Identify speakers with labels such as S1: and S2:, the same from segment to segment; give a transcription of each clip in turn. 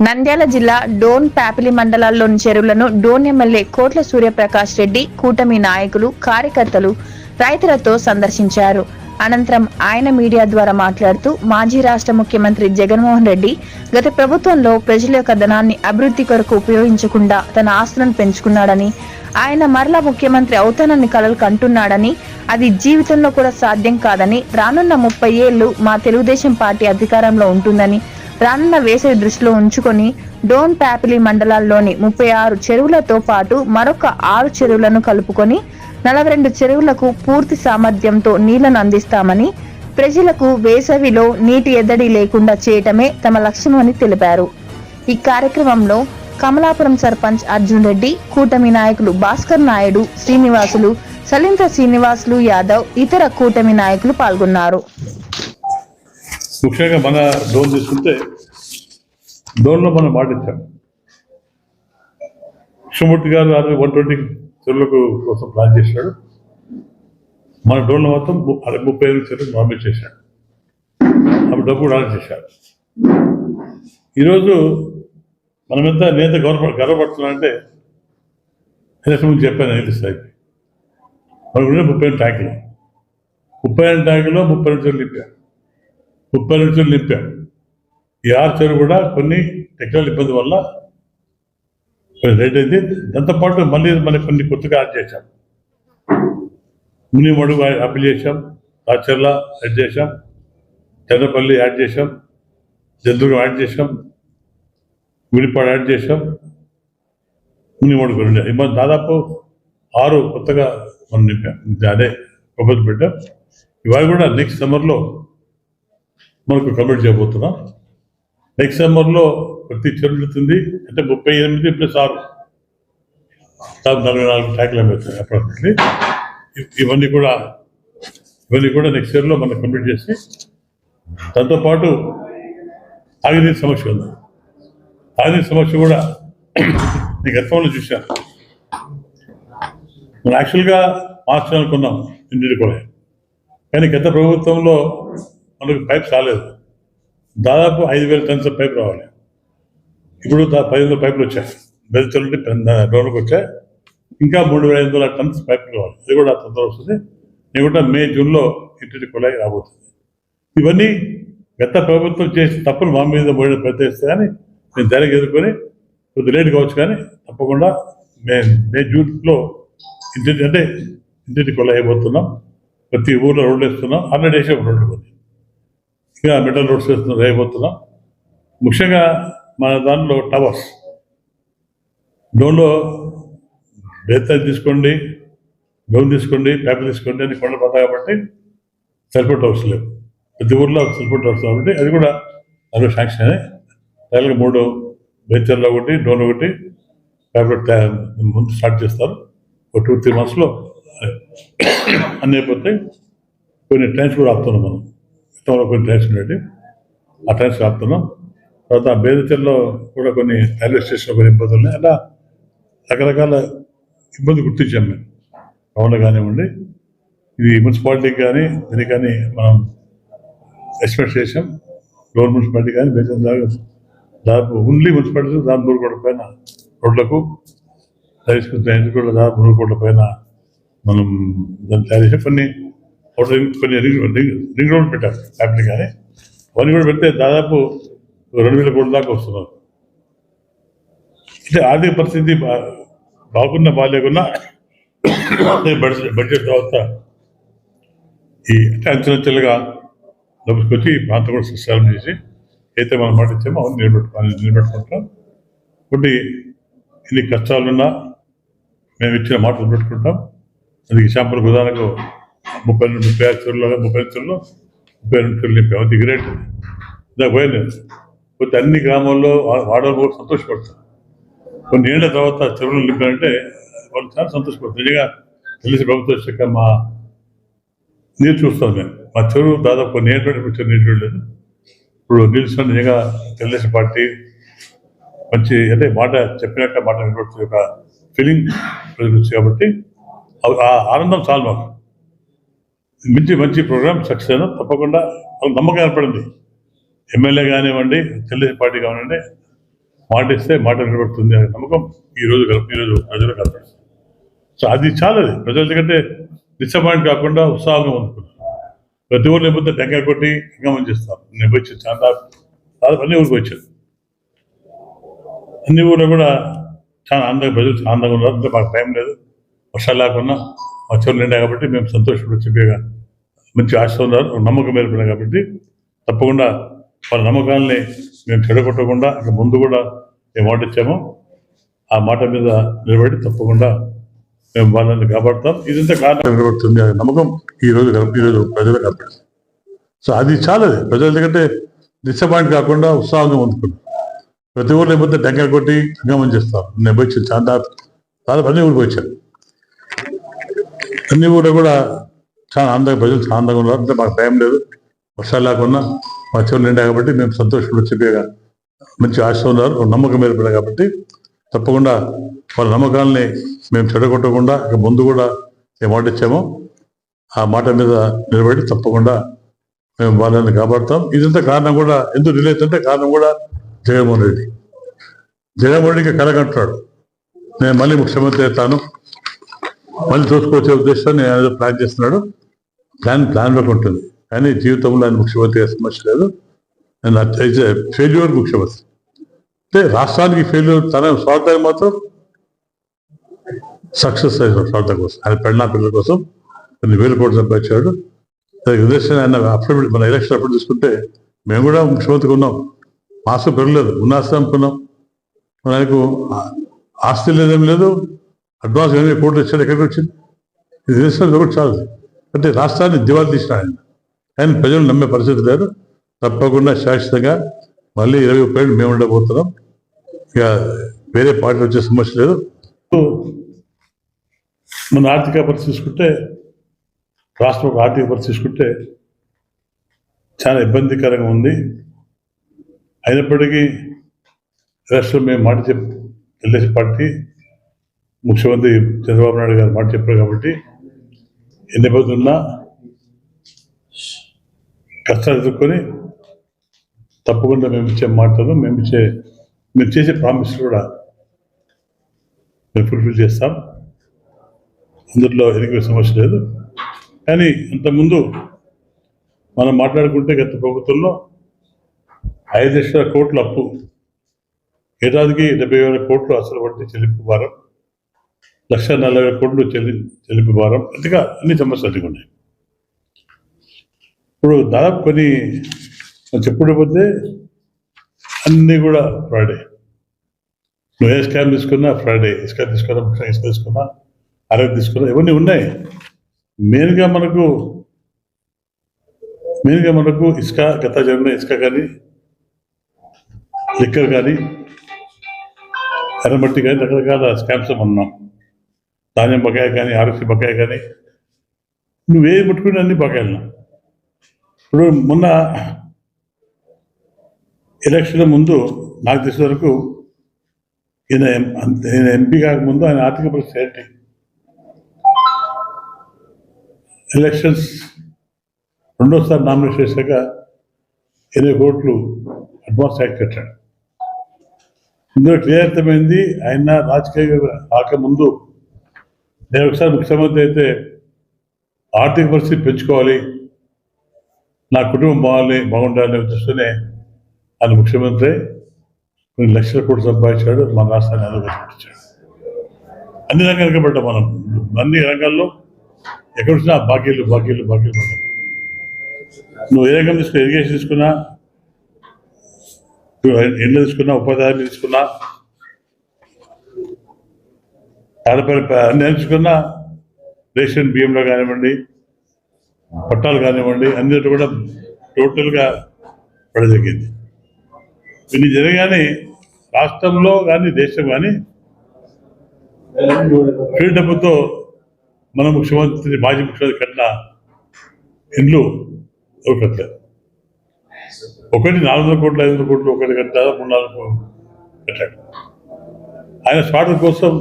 S1: నంద్యాల జిల్లా డోన్ ప్యాపిలి మండలాల్లోని చెరువులను డోన్ ఎమ్మెల్యే కోట్ల సూర్యప్రకాష్ రెడ్డి కూటమి నాయకులు కార్యకర్తలు రైతులతో సందర్శించారు. అనంతరం ఆయన మీడియా ద్వారా మాట్లాడుతూ మాజీ రాష్ట్ర ముఖ్యమంత్రి జగన్మోహన్ రెడ్డి గత ప్రభుత్వంలో ప్రజల యొక్క ధనాన్ని అభివృద్ధి కొరకు ఉపయోగించకుండా తన ఆస్తులను పెంచుకున్నాడని ఆయన మరలా ముఖ్యమంత్రి అవుతానని కలలు కంటున్నాడని అది జీవితంలో కూడా సాధ్యం కాదని రానున్న ముప్పై ఏళ్ళు మా తెలుగుదేశం పార్టీ అధికారంలో ఉంటుందని రానున్న వేసవి దృష్టిలో ఉంచుకొని డోన్ ప్యాపిలి మండలాల్లోని ముప్పై ఆరు చెరువులతో పాటు మరొక ఆరు చెరువులను కలుపుకొని నలభై రెండు చెరువులకు పూర్తి సామర్థ్యంతో నీళ్ళను అందిస్తామని ప్రజలకు వేసవిలో నీటి ఎద్దడి లేకుండా చేయటమే తమ లక్ష్యమని తెలిపారు. ఈ కార్యక్రమంలో కమలాపురం సర్పంచ్ అర్జున్ రెడ్డి కూటమి నాయకులు భాస్కర్ నాయుడు శ్రీనివాసులు సలింత శ్రీనివాసులు యాదవ్ ఇతర కూటమి నాయకులు పాల్గొన్నారు.
S2: ముఖ్యంగా మన డోన్ తీసుకుంటే డోన్లో మనం మాట ఇచ్చాం కృష్ణమూర్తి గారు ఆల్రెడీ వన్ ట్వంటీ చెరువులకు కోసం ప్లాన్ చేశాడు. మన డోన్లో మొత్తం అరవై ముప్పై ఐదు చెరువులు నామినేట్ చేశాడు. అప్పుడు డబ్బు కూడా ఆర్డర్ చేశాడు. ఈరోజు మనమెంత నేత గౌరవ గర్వపడుతున్నామంటే ఎలక్షన్ ముందు చెప్పాను ఐదు స్థాయికి మనకు ముప్పై రెండు ట్యాంకులు. ముప్పై రెండు ట్యాంకులో ముప్పై రెండు చెరువులు నింపాం ముప్పై రెండు నింపాం. ఈ ఆర్చర్ కూడా కొన్ని టెక్నికల్ ఇబ్బంది వల్ల కొంచెం అయింది. దాంతోపాటు మళ్ళీ మనకి కొన్ని కొత్తగా యాడ్ చేశాం. మునిమడు అప్పీల్ చేశాం రాచర్ల యాడ్ చేశాం చంద్రపల్లి యాడ్ చేశాం జంతువులు యాడ్ చేశాం విడిపాడు యాడ్ చేశాం ముని మడుగు రెండు దాదాపు ఆరు కొత్తగా మనం నింపాం. అదే ప్రపోజల్ పెట్టాం. ఇవాళ కూడా నెక్స్ట్ సమ్మర్లో మనకు కంప్లీట్ చేయబోతున్నాం. నెక్స్ట్ సమ్మర్లో ప్రతి చెల్లుతుంది అంటే ముప్పై ఎనిమిది ప్లస్ ఆరు. నలభై నాలుగు ట్యాక్లు అవుతాయి అప్రాక్సిమేట్లీ. ఇవన్నీ కూడా ఇవన్నీ కూడా నెక్స్ట్ ఇయర్లో మనం కంప్లీట్ చేసి దాంతోపాటు తాగునీటి సమస్య ఉంది. తాగునీటి సమస్య కూడా నేను గతంలో చూశాను మనం యాక్చువల్గా మార్చాలనుకున్నాం ఇంటిని కూడా కానీ గత ప్రభుత్వంలో మనకు పైప్స్ రాలేదు. దాదాపు ఐదు వేల టన్స్ పైప్ రావాలి. ఇప్పుడు దా పది వందల పైపులు వచ్చాయి. బెల్చల్ నుండి డోన్కి వచ్చాయి ఇంకా మూడు వేల ఐదు వందల టన్స్ పైపులు కావాలి అది కూడా తొందర వస్తుంది. నేను కూడా మే జూన్లో ఇంటికి కొలాయి రాబోతుంది. ఇవన్నీ గత ప్రభుత్వం చేసి తప్పులు మా మీద మూడు ప్రయత్నిస్తే కానీ నేను ధైర్యం ఎదుర్కొని కొద్ది లేట్ కావచ్చు కానీ తప్పకుండా మే మే జూన్లో ఇంటి అంటే ఇంటికి కొలాయి అయిపోతున్నాం. ప్రతి ఊర్లో రోడ్లు వేస్తున్నాం. ఆల్రెడీ వేసాం రోడ్లు పోతుంది ఇంకా మెటల్ రోడ్స్ వేస్తున్నాం వేయబోతున్నాం ముఖ్యంగా మన దానిలో టవర్స్. డోన్లో బేతాలు తీసుకోండి డోన్ తీసుకోండి పేపర్ తీసుకోండి అని కొండలు పడతాయి కాబట్టి సెల్ఫోన్ టవర్స్ లేవు. ప్రతి ఊర్లో సెల్ఫోన్ టవర్స్ కాబట్టి అది కూడా అందులో శాంక్షన్ అని రైలుగా మూడు బేచర్లో ఒకటి డోన్ ఒకటి పేపర్ ముందు స్టార్ట్ చేస్తారు. ఒక టూ త్రీ మంత్స్లో అన్నీ అయిపోతాయి కొన్ని ట్రైన్స్ కూడా ఆపుతున్నాం మనం. గతంలో కొన్ని ట్రైన్స్ ఉండేవి ఆ ట్రైన్స్ ఆపుతున్నాం తర్వాత బేదచర్లో కూడా కొన్ని రైల్వే స్టేషన్లో కొన్ని ఇబ్బందులు ఉన్నాయి. అలా రకరకాల ఇబ్బంది గుర్తించాం మేము. టౌన్లో కానివ్వండి ఇది మున్సిపాలిటీకి కానీ దీనికి కానీ మనం ఎక్స్పెక్ట్ చేసాం లోన్ మున్సిపాలిటీ కానీ బేదచర్ దాకా దాదాపు ఓన్లీ మున్సిపాలిటీ దాదాపు నూరు కోట్ల పైన రోడ్లకు రైస్ రైన్స్ కూడా దాదాపు నూరు కోట్ల పైన మనం దాన్ని తయారు చేసి కొన్ని outer కొన్ని రింగ్ రింగ్ రోడ్ పెట్టారు ఫ్యామిలీ కానీ. అవన్నీ కూడా పెడితే దాదాపు రెండు వేల కోట్ల దాకా వస్తున్నారు. అంటే ఆర్థిక పరిస్థితి బా- బాగున్నా బాగాలేకున్నా బడ్జెట్ బడ్జెట్ తర్వాత ఈ అంటే అంచెలంచెలుగా డబ్బుకొచ్చి ఈ ప్రాంతం కూడా సస్యాలం చేసి అయితే మనం మాట ఇచ్చామో అవన్నీ నిలబెట్టుకోవాలి నిలబెట్టుకుంటాం. కొన్ని ఎన్ని కష్టాలున్నా మేము ఇచ్చిన మాటలు పెట్టుకుంటాం అది శాంపుల్ ఉదాహరణకు ముప్పై రెండు ముప్పై ఆరు చెరువులో ముప్పై ఐదు చెరువులో ముప్పై రెండు చెరువులు నింపాము అది గ్రేట్ ఇందాక పోయాను నేను అన్ని గ్రామాల్లో వా- వాడవాళ్ళు కూడా సంతోషపడతారు. కొన్ని ఏళ్ళ తర్వాత చెరువులు నింపారంటే వాళ్ళు చాలా సంతోషపడతారు. నిజంగా తెలిసి ప్రభుత్వం వచ్చాక మా నీరు చూస్తాను నేను మా చెరువు దాదాపు కొన్ని ఏళ్ళు నుండి వచ్చే నీరు లేదు ఇప్పుడు నిలిచిన నిజంగా తెలుగుదేశం పార్టీ మంచి అంటే మాట చెప్పినట్ట మాట వినబడుతుంది ఒక ఫీలింగ్ ప్రజలు కాబట్టి ఆ- ఆ ఆనందం చాలు మాకు. మంచి మంచి ప్రోగ్రామ్ సక్సెస్ అయినా తప్పకుండా నమ్మకం ఏర్పడింది. ఎమ్మెల్యే కానివ్వండి తెలుగుదేశం పార్టీ కానివ్వండి మాట ఇస్తే మాట నిలబడుతుంది అనే నమ్మకం ఈ రోజు కల్ప- ఈ రోజు ప్రజలు కల్పిస్తుంది సో అది చాలా అది ప్రజల ఎందుకంటే డిసప్పాయింట్ కాకుండా ఉత్సాహంగా అందుకున్నారు ప్రతి ఊరు లేకపోతే టెంకాయ కొట్టి గమనం చేస్తారు నేను వచ్చి చాలా అన్ని ఊరికి వచ్చాను. అన్ని ఊళ్ళో కూడా చాలా ఆనందంగా ప్రజలు చాలా ఆనందంగా ఉన్నారు. అంటే మాకు టైం లేదు. వర్షాలు లేకుండా మా చెరువులు నిండా కాబట్టి మేము సంతోషపడి చెప్పేగా మంచి ఆశ ఉన్నారు నమ్మకం ఏర్పడినా కాబట్టి తప్పకుండా వాళ్ళ నమ్మకాలని మేము చెడగొట్టకుండా ఇక ముందు కూడా మేము మాట ఇచ్చామో ఆ మాట మీద నిలబడి తప్పకుండా మేము వాళ్ళని కాపాడుతాం. ఇదంతా కారణం. నిలబడుతుంది అనే నమ్మకం ఈ రోజు ఈ రోజు ప్రజలకు కనపడుతుంది సో అది చాలా ప్రజల ఎందుకంటే డిసప్పాయింట్ కాకుండా ఉత్సాహంగా అందుకున్నారు ప్రతి ఊరు లేకపోతే టెంకాయ కొట్టి గమనం చేస్తారు. నేను పోయి చాలా చాలా పని ఊరికి వచ్చాను అన్ని ఊళ్ళో కూడా చాలా ఆనందంగా ప్రజలు చాలా ఆనందంగా ఉన్నారు. అంటే మాకు టైం లేదు. వర్షాలు లేకుండా మా చెవులు నిండా కాబట్టి మేము సంతోషపడి చెప్పేగా మంచి ఆశ ఉన్నారు. నమ్మకం ఏర్పడింది కాబట్టి తప్పకుండా వాళ్ళ నమ్మకాలని మేము చెడగొట్టకుండా ఇక ముందు కూడా ఏ మాట ఇచ్చామో ఆ మాట మీద నిలబడి తప్పకుండా మేము వాళ్ళని కాపాడుతాం. ఇదంతా కారణం కూడా ఎందుకు రిలేట్ అంటే కారణం కూడా జగన్మోహన్ రెడ్డి. జగన్మోహన్ రెడ్డికి కలగంటున్నాడు. నేను మళ్ళీ ముఖ్యమంత్రి అవుతాను. మళ్ళీ చూసుకోవచ్చే ఉద్దేశంతో నేను ఏదో ప్లాన్ చేస్తున్నాడు. ప్లాన్ ప్లాన్ ఉంటుంది. కానీ జీవితంలో ఆయన ముఖ్యమంత్రి సమస్య లేదు. నేను ఫెయిల్యూర్ ముఖ్యమంత్రి అంటే రాష్ట్రానికి ఫెయిల్యూర్ తన స్వార్థం మాత్రం సక్సెస్ అయిన స్వార్థం కోసం ఆయన పెళ్ళ పిల్లల కోసం కొన్ని వేలు కోట్లు సంపాదించాడు. దానికి ఉద్దేశం ఆయన అప్పుడు మన ఎలక్షన్ అప్పుడు చూసుకుంటే మేము కూడా ముఖ్యమంత్రికి ఉన్నాం. ఆస్తి పెరగలేదు ఉన్న ఆస్తి అనుకున్నాం ఆయనకు ఆస్తి లేదేం లేదు. అడ్వాన్స్ ఎనిమిది కోట్లు ఇచ్చాడు ఎక్కడికి వచ్చింది? ఇది దేశంలో ఒకటి చాలు అంటే రాష్ట్రాన్ని దివాళి తీసిన ఆయన. ఆయన ప్రజలు నమ్మే పరిస్థితి లేదు. తప్పకుండా శాశ్వతంగా మళ్ళీ ఇరవై ముప్పై ఏళ్ళు మేము ఉండబోతున్నాం. ఇక వేరే పార్టీ వచ్చే సమస్య లేదు. మన ఆర్థిక పరిస్థితి చూసుకుంటే రాష్ట్రం ఒక ఆర్థిక పరిస్థితి చూసుకుంటే చాలా ఇబ్బందికరంగా ఉంది. అయినప్పటికీ రాష్ట్రం మేము మాట చెప్ తెలుగుదేశం పార్టీ ముఖ్యమంత్రి చంద్రబాబు నాయుడు గారు మాట చెప్పారు కాబట్టి ఎన్ని ఇబ్బందులు ఉన్నా కష్టాలు ఎదుర్కొని తప్పకుండా మేము ఇచ్చే మాటలు మేము ఇచ్చే మేము చేసే ప్రామిస్ కూడా మేము ఫుల్ఫిల్ చేస్తాం. అందులో ఎదిగే సమస్య లేదు. కానీ అంతకుముందు మనం మాట్లాడుకుంటే గత ప్రభుత్వంలో ఐదు లక్షల కోట్ల అప్పు ఏడాదికి డెబ్బై వేల కోట్లు అసలు పడితే చెల్లింపు భారం. లక్ష నలభై కోట్లు చెల్లి చెల్లింపు భారం. అందుగా అన్ని సమస్యలు ఉన్నాయి. ఇప్పుడు దాదాపు కొన్ని మనం పోతే అన్నీ కూడా ఫ్రైడే నువ్వు ఏ స్కామ్ తీసుకున్నా ఫ్రైడే ఇసుక తీసుకున్నా ముఖ్యంగా ఇసుక తీసుకున్నా అరగ తీసుకున్నా ఇవన్నీ ఉన్నాయి. మెయిన్గా మనకు మెయిన్గా మనకు ఇసుక గత జరిగిన ఇసుక కానీ లిక్కర్ కానీ ఎర్రమట్టి కానీ రకరకాల స్కామ్స్ ఉన్నాం. ధాన్యం బకాయి కానీ ఆరోగ్య బకాయి కానీ నువ్వే ముట్టుకుని అన్ని బకాయలు ఇప్పుడు మొన్న ఎలక్షన్ ముందు నాకు తెలిసిన వరకు ఈయన ఈయన ఎంపీ కాకముందు ఆయన ఆర్థిక పరిస్థితి ఏంటి? ఎలక్షన్స్ రెండోసారి నామినేషన్ చేశాక ఎనిమిది కోట్లు అడ్వాన్స్ యాక్ట్ కట్టాడు. ఇందులో క్లియర్ అర్థమైంది ఆయన రాజకీయ రాకముందు నేను ఒకసారి ముఖ్యమంత్రి అయితే ఆర్థిక పరిస్థితి పెంచుకోవాలి నా కుటుంబం బాగాలి బాగుండాలనే ఉద్దేశంతోనే ఆయన ముఖ్యమంత్రి కొన్ని లక్షల కోట్లు సంపాదించాడు మన రాష్ట్రాన్ని అనుభవించాడు అన్ని రంగాలు కనబడ్డాం మనం. అన్ని రంగాల్లో ఎక్కడ వచ్చినా బాకీలు బాకీలు బాకీలు పడ్డాం నువ్వు ఏ రంగం తీసుకున్నా ఇరిగేషన్ తీసుకున్నా ఇళ్ళు తీసుకున్నా ఉపాధి హామీ తీసుకున్నా తాడపల్లి నేర్చుకున్న అన్ని రేషన్ బియ్యంలో కానివ్వండి పట్టాలు కానివ్వండి అన్నిటి కూడా టోటల్గా పడదగ్గింది. ఇన్ని జరగానే రాష్ట్రంలో కానీ దేశం కానీ ఫ్రీ డబ్బుతో మన ముఖ్యమంత్రి మాజీ ముఖ్యమంత్రి కట్టిన ఇండ్లు కట్టలేదు ఒకటి నాలుగు వందల కోట్లు ఐదు వందల కోట్లు ఒకటి కట్టారు మూడు నాలుగు కోట్లు కట్టాడు ఆయన స్వార్థం కోసం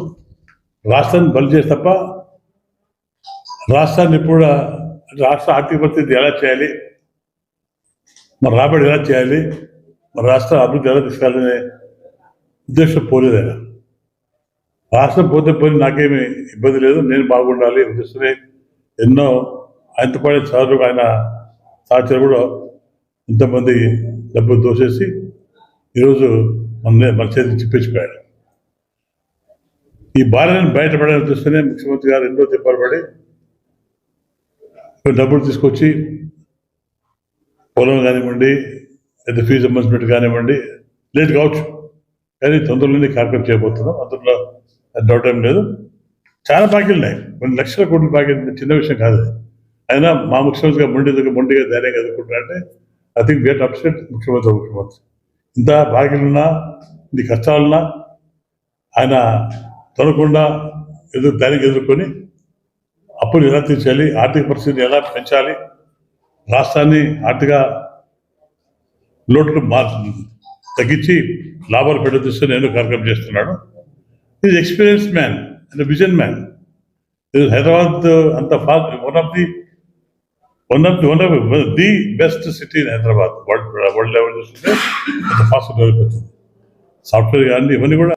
S2: రాష్ట్రాన్ని బలి చేసి తప్ప రాష్ట్రాన్ని ఇప్పుడు రాష్ట్ర ఆర్థిక పరిస్థితి ఎలా చేయాలి? మన రాబడి ఎలా చేయాలి? మన రాష్ట్ర అభివృద్ధి ఎలా తీసుకెళ్ళాలనే ఉద్దేశం పోలేదు. రాష్ట్రం పోతే పోయి నాకేమి ఇబ్బంది లేదు నేను బాగుండాలి ఉద్దేశమే ఎన్నో ఆయనతో పాటు చదువు ఆయన సాక్షులు కూడా ఇంతమంది డబ్బులు దోసేసి ఈరోజు మన మన చేతికి చిప్పించిపోయాడు ఈ బాధ్యతను బయటపడాలని చూస్తేనే ముఖ్యమంత్రి గారు ఎన్నో తిప్పాలు పడి డబ్బులు తీసుకొచ్చి పొలం కానివ్వండి లేదా ఫీజు అమెంట్మెంట్ కానివ్వండి లేట్ కావచ్చు. కానీ తొందరలోనే కార్యక్రమం చేయబోతున్నాం. అందులో డౌట్ ఏం లేదు. చాలా బాకీలు ఉన్నాయి. కొన్ని లక్షల కోట్ల బాకీలు చిన్న విషయం కాదు అయినా మా ముఖ్యమంత్రిగా మొండి దగ్గర మొండిగా ధైర్యంగా ఎదుర్కొంటారంటే ఐ థింక్ వేట్ అప్సెట్ ముఖ్యమంత్రి ముఖ్యమంత్రి. ఇంత బాకీలున్నా ఇది కష్టాలున్నా ఆయన తొలకుండా ఎదురు దానికి ఎదుర్కొని అప్పులు ఎలా తీర్చాలి ఆర్థిక పరిస్థితిని ఎలా పెంచాలి రాష్ట్రాన్ని ఆర్థిక లోట్లు మా తగ్గించి లాభాలు పెట్టదృష్టి నేను కార్యక్రమం చేస్తున్నాడు is experience man and vision man Hyderabad అంత fast one of the one of the one of the best city in Hyderabad world world level చూస్తుంటే అంత ఫాస్ట్ డెవలప్ అవుతుంది సాఫ్ట్వేర్ కానీ ఇవన్నీ కూడా